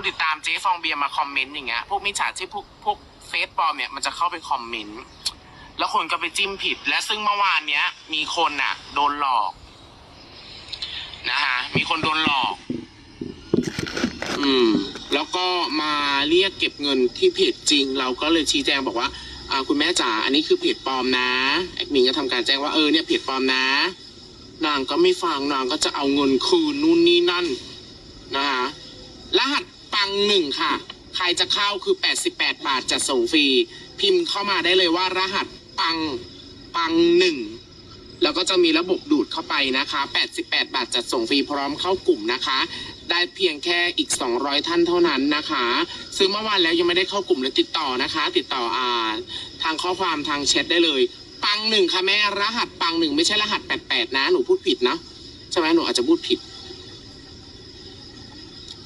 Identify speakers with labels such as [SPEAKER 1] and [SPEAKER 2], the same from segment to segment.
[SPEAKER 1] ผู้ติดตามเจ๊ฟองเบียร์มาคอมเมนต์อย่างเงี้ยพวกมิจฉาชีพพวกพวกเฟซปลอมเนี่ยมันจะเข้าไปคอมเมนต์แล้วคนก็ไปจิ้มผิด และซึ่งเมื่อวานเนี้ย มีคนน่ะ โดนหลอกนะฮะมีคนโดนหลอก อืม แล้วก็มาเรียกเก็บเงินที่เพจจริง เราก็เลยชี้แจงบอกว่าอ่าคุณแม่จ๋าอันนี้คือเพจปลอมนะแอดมินก็ทำการแจ้งว่าเออเนี่ยเพจปลอมนะ นางก็ไม่ฟังนางก็จะเอาเงินคืนนู่นนี่นั่นนะคะรหัส ปังหนึ่งค่ะ ใครจะเข้าคือ 88 บาทจะส่งฟรี พิมพ์เข้ามาได้เลยว่ารหัสปังปังหนึ่งแล้วก็จะมีระบบดูดเข้าไปนะคะ 88 บาทจัดส่งฟรีพร้อมเข้ากลุ่มนะคะ ได้เพียงแค่อีก 200 ท่านเท่านั้นนะคะ ซื้อเมื่อวานแล้วยังไม่ได้เข้ากลุ่มเลยติดต่อนะคะ ติดต่ออ่าทางข้อความทางแชทได้เลย ปังหนึ่งค่ะแม่ รหัสปังหนึ่งไม่ใช่รหัส 88 นะ หนูพูดผิดนะ ใช่ไหมหนูอาจจะพูดผิด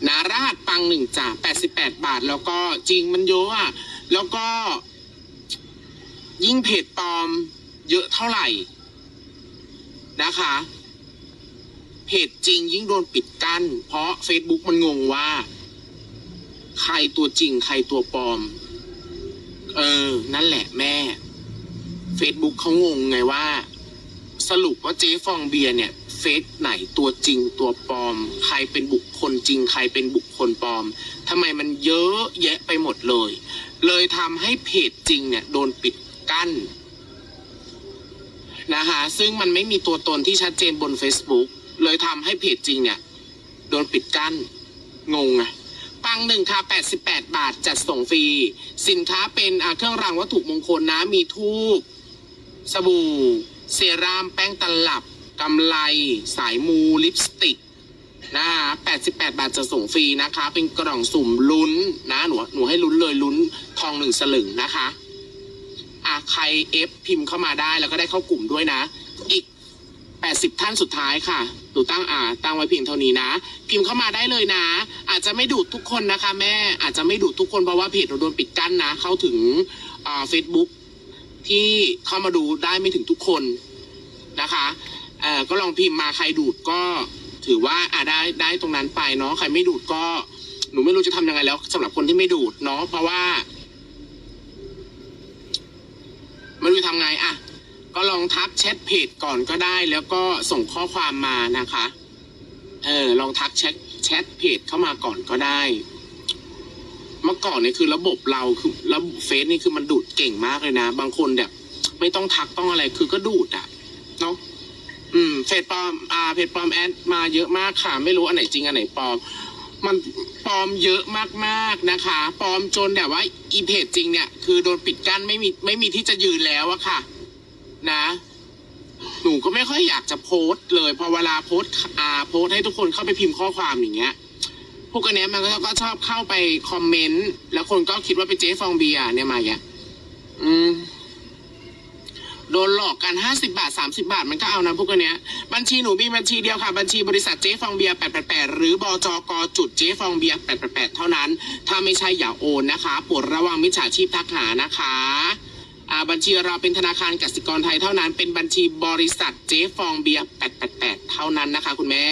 [SPEAKER 1] นะรหัสปังหนึ่งจ้ะแปดสิบแปดบาท แล้วก็จริงมันเยอะอะแล้วก็ ยิ่งเพจปลอม เยอะเท่าไหร่ นะคะ เพจจริงยิ่งโดนปิดกั้น เพราะ Facebook มันงงว่า ใครตัวจริง ใครตัวปลอม เออ นั่นแหละแม่ Facebook เขางงไงว่า สรุปว่าเจ๊ฟองเบียร์เนี่ย เฟซไหนตัวจริงตัวปลอม ใครเป็นบุคคลจริง ใครเป็นบุคคลปลอมทำไมมันเยอะแยะไปหมดเลย เลยทำให้เพจจริงเนี่ยโดนปิดกั้นนะคะซึ่งมันไม่มีตัวตนที่ชัดเจนบน Facebook เลยทำให้เพจจริงเนี่ย โดนปิดกั้น งงอะปังหนึ่งค่ะ 88 บาทจัดส่งฟรี สินค้าเป็นเครื่องรางวัตถุมงคลนะ มีทูบสบู่ เซรั่มแป้งตลับ กำไลสายมูลิปสติกนะคะ88 บาทจะส่งฟรีนะคะ เป็นกล่องสุ่มลุ้นนะ หนู หนูให้ลุ้นเลยลุ้นทองหนึ่งสลึงนะคะ อะใครเอฟพิมพ์เข้ามาได้แล้วก็ได้เข้ากลุ่มด้วยนะ อีก 80 ท่านสุดท้ายค่ะ หนูตั้งอ่า ตั้งไว้เพียงเท่านี้นะ พิมพ์เข้ามาได้เลยนะ อาจจะไม่ดูดทุกคนนะคะ แม่ อาจจะไม่ดูดทุกคนเพราะว่าเพจเราโดนปิดกั้นนะ เข้าถึงอ่าเฟซบุ๊กที่เข้ามาดูได้ไม่ถึงทุกคนนะคะ เอ่อก็ลองพิมพ์มาใครดูดก็ถือว่าอ่าได้ได้ตรงนั้นไปเนาะใครไม่ดูดก็ หนูไม่รู้จะทำยังไงแล้วสำหรับคนที่ไม่ดูดเนาะเพราะว่าไม่รู้จะทำไงอะ ก็ลองทักแชทเพจก่อนก็ได้ แล้วก็ส่งข้อความมานะคะ เออลองทักแชทแชทเพจเข้ามาก่อนก็ได้ เมื่อก่อนเนี่ยคือระบบเราคือระบบเฟซนี่คือมันดูดเก่งมากเลยนะ บางคนแบบ ไม่ต้องทักต้องอะไรคือก็ดูดอะเนาะ อืมเพจปลอมอ่าเพจปลอมแอดมาเยอะมากค่ะ ไม่รู้อันไหนจริงอันไหนปลอม มันปลอมเยอะมากๆนะคะปลอมจนแบบว่าอีเพจจริงเนี่ย คือโดนปิดกั้นไม่มีไม่มีที่จะยืนแล้วอะค่ะ นะ หนูก็ไม่ค่อยอยากจะโพสต์เลยพอเวลาโพสต์อ่าโพสต์ให้ทุกคนเข้าไปพิมพ์ข้อความอย่างเงี้ยพวกอันเนี้ยมันก็ก็ชอบเข้าไปคอมเมนต์แล้วคนก็คิดว่าเป็นเจ๊ฟองเบียร์เนี่ยมาอย่างเงี้ยอืม โดนหลอกกันห้าสิบาทสามสิบาท มันก็เอานะพวกนเนี้ยบัญชีหนูมีบัญชีเดียวค่ะ บัญชีบริษัทเจ๊ฟองเบียร์แปดแปดแปดหรือบจกจุดเจ๊ฟองเบียร์แปดแปดแปดเท่านั้น ถ้าไม่ใช่อย่าโอนนะคะโปรดระวังมิจฉาชีพทักหานะคะบัญชีเราเป็นธนาคารกสิกรไทยเท่านั้น เป็นบัญชีบริษัทเจ๊ฟองเบียร์แปดแปดแปดเท่านั้นนะคะ คุณแม่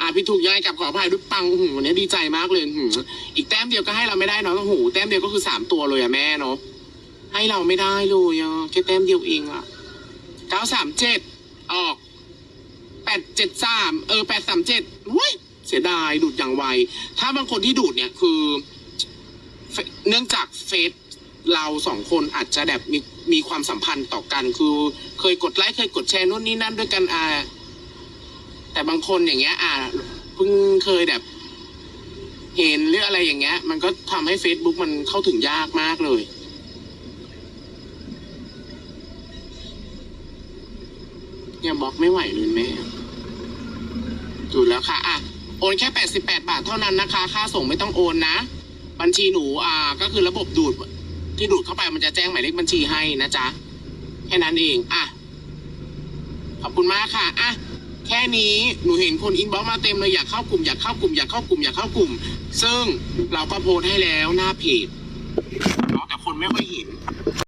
[SPEAKER 1] อ่า พี่ถูกย้ายกลับขออภัยด้วยปังอื้อหือวันนี้ดีใจมากเลยอื้อหืออีกแต้มเดียวก็ให้เราไม่ได้เนาะโอ้โหแต้มเดียวก็คือสามตัวเลยอะแม่เนาะให้เราไม่ได้เลยอะแค่แต้มเดียวเองอะเก้าสามเจ็ดออกแปดเจ็ดสามเออแปดสามเจ็ดเว้ยเสียดายดูดอย่างไว ถ้าบางคนที่ดูดเนี่ยคือเฟเนื่องจากเฟซเราสองคนอาจจะแบบมีมีความสัมพันธ์ต่อกัน คือเคยกดไลค์เคยกดแชร์นู่นนี่นั่นด้วยกันอ่า แต่บางคนอย่างเงี้ย อ่าเพิ่งเคยแบบ เห็นหรืออะไรอย่างเงี้ย มันก็ทำให้ Facebook มันเข้าถึงยากมากเลย เนี่ยบล็อกไม่ไหวเลยแม่ดูแล้วค่ะ อะ โอนแค่ 88 บาทเท่านั้นนะคะ ค่าส่งไม่ต้องโอนนะ บัญชีหนู อ่า ก็คือระบบดูด ที่ดูดเข้าไปมันจะแจ้งหมายเลขบัญชีให้นะจ๊ะ แค่นั้นเอง อะ ขอบคุณมากค่ะ อะ ค่นี้หนูเห็นคนอินบ็อกมาเต็มเลยอยากเข้ากลุ่มอยากเข้ากลุ่มอยากเข้ากลุ่มอยากเข้ากลุ่ม ซึ่งเราก็โพสต์ให้แล้วหน้าเพจแต่คนไม่ค่อยเห็น